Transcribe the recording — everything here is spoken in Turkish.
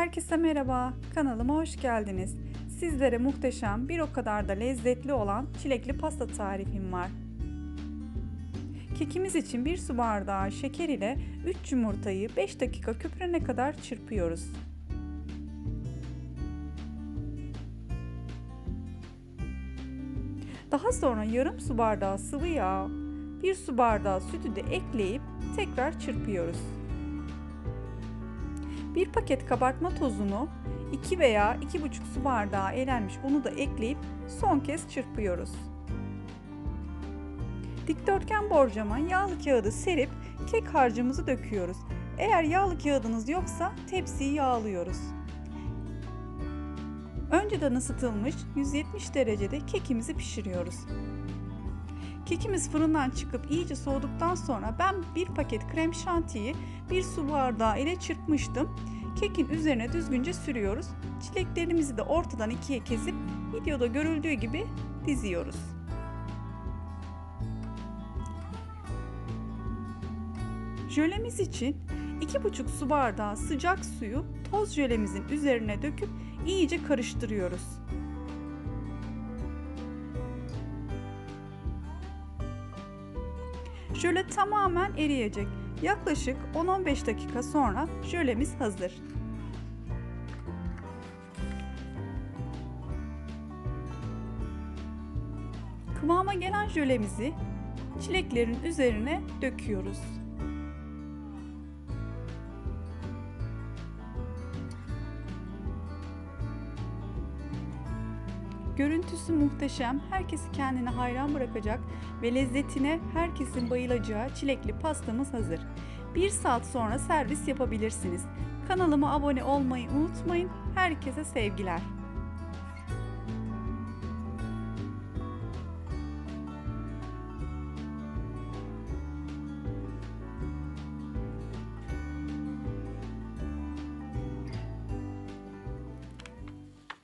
Herkese merhaba, kanalıma hoş geldiniz. Sizlere muhteşem, bir o kadar da lezzetli olan çilekli pasta tarifim var. Kekimiz için 1 su bardağı şeker ile 3 yumurtayı 5 dakika köpürene kadar çırpıyoruz. Daha sonra yarım su bardağı sıvı yağ, 1 su bardağı sütü de ekleyip tekrar çırpıyoruz. Bir paket kabartma tozunu 2 veya 2,5 su bardağı elenmiş unu da ekleyip son kez çırpıyoruz. Dikdörtgen borcama yağlı kağıdı serip kek harcımızı döküyoruz. Eğer yağlı kağıdınız yoksa tepsiyi yağlıyoruz. Önceden ısıtılmış 170 derecede kekimizi pişiriyoruz. Kekimiz fırından çıkıp iyice soğuduktan sonra ben bir paket krem şantiyi bir su bardağı ile çırpmıştım. Kekin üzerine düzgünce sürüyoruz. Çileklerimizi de ortadan ikiye kesip videoda görüldüğü gibi diziyoruz. Jölemiz için 2,5 su bardağı sıcak suyu toz jölemizin üzerine döküp iyice karıştırıyoruz. Jöle tamamen eriyecek. Yaklaşık 10-15 dakika sonra jölemiz hazır. Kıvama gelen jölemizi çileklerin üzerine döküyoruz. Görüntüsü muhteşem, herkesi kendine hayran bırakacak ve lezzetine herkesin bayılacağı çilekli pastamız hazır. Bir saat sonra servis yapabilirsiniz. Kanalıma abone olmayı unutmayın. Herkese sevgiler.